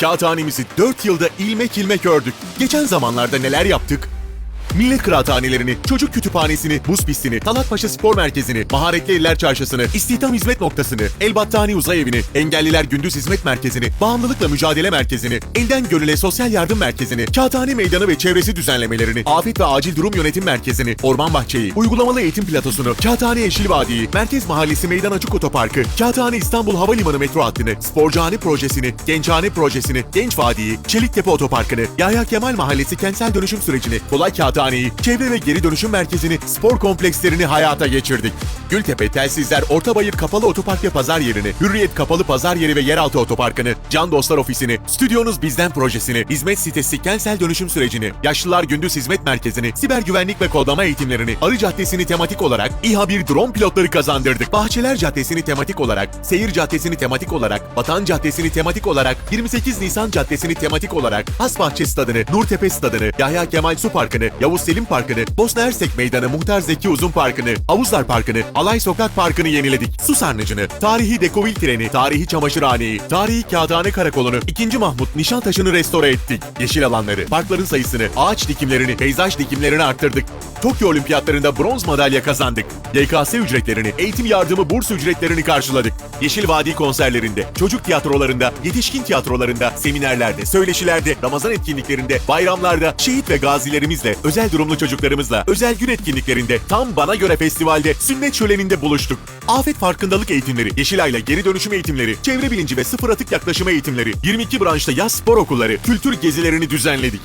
Kağıthanemizi 4 yılda ilmek ilmek ördük. Geçen zamanlarda neler yaptık? Millet Kıraathanelerini, çocuk kütüphanesini, buz pistini, Talatpaşa Spor Merkezi'ni, Maharetli Eller Çarşısı'nı, İstihdam Hizmet Noktası'nı, El Battani Uzay Evi'ni, Engelliler Gündüz Hizmet Merkezi'ni, Bağımlılıkla Mücadele Merkezi'ni, Elden Gönüle Sosyal Yardım Merkezi'ni, Kağıthane Meydanı ve çevresi düzenlemelerini, Afet ve Acil Durum Yönetim Merkezi'ni, Orman Bahçeyi, Uygulamalı Eğitim Platosunu, Kağıthane Yeşil Vadiyi, Merkez Mahallesi Meydan Açık Otoparkı, Kağıthane İstanbul Havalimanı metro hattını, Sporcahane Projesini, Gençhane Projesini, Genç Vadiyi, Çeliktepe Otoparkı'nı, Yahya Kemal Mahallesi kentsel dönüşüm sürecini, Kolay Kağıthane'yi, çevre ve geri dönüşüm merkezini, spor komplekslerini hayata geçirdik. Gültepe Telsizler Ortabayır Kapalı Otopark ve Pazar Yerini, Hürriyet Kapalı Pazar Yeri ve Yeraltı Otoparkı'nı, Can Dostlar Ofisi'ni, Stüdyonuz Bizden projesini, hizmet sitesi kentsel dönüşüm sürecini, Yaşlılar Gündüz Hizmet Merkezi'ni, siber güvenlik ve kodlama eğitimlerini, Arı Caddesi'ni tematik olarak, İHA 1 drone pilotları kazandırdık. Bahçeler Caddesi'ni tematik olarak, Seyir Caddesi'ni tematik olarak, Vatan Caddesi'ni tematik olarak, 28 Nisan Caddesi'ni tematik olarak, Hasbahçe Stadı'nı, Nurtepe Stadı'nı, Yahya Kemal Su Parkı'nı, Yavuz Selim Parkı'nı, Bosna Hersek Meydanı Muhtar Zeki Uzun Parkı'nı, Havuzlar Parkı'nı, Alay Sokak Parkı'nı yeniledik. Su Sarnıcı'nı, Tarihi Dekovil Treni, Tarihi Çamaşırhaneyi, Tarihi Kağıthane Karakolu'nu, 2. Mahmut Nişantaşı'nı restore ettik. Yeşil alanları, parkların sayısını, ağaç dikimlerini, peyzaj dikimlerini arttırdık. Tokyo Olimpiyatlarında bronz madalya kazandık. YKS ücretlerini, eğitim yardımı burs ücretlerini karşıladık. Yeşil Vadi konserlerinde, çocuk tiyatrolarında, yetişkin tiyatrolarında, seminerlerde, söyleşilerde, Ramazan etkinliklerinde, bayramlarda, şehit ve gazilerimizle, özel durumlu çocuklarımızla, özel gün etkinliklerinde, tam bana göre festivalde, sünnet şöleninde buluştuk. Afet farkındalık eğitimleri, Yeşilay'la geri dönüşüm eğitimleri, çevre bilinci ve sıfır atık yaklaşımı eğitimleri, 22 branşta yaz spor okulları, kültür gezilerini düzenledik.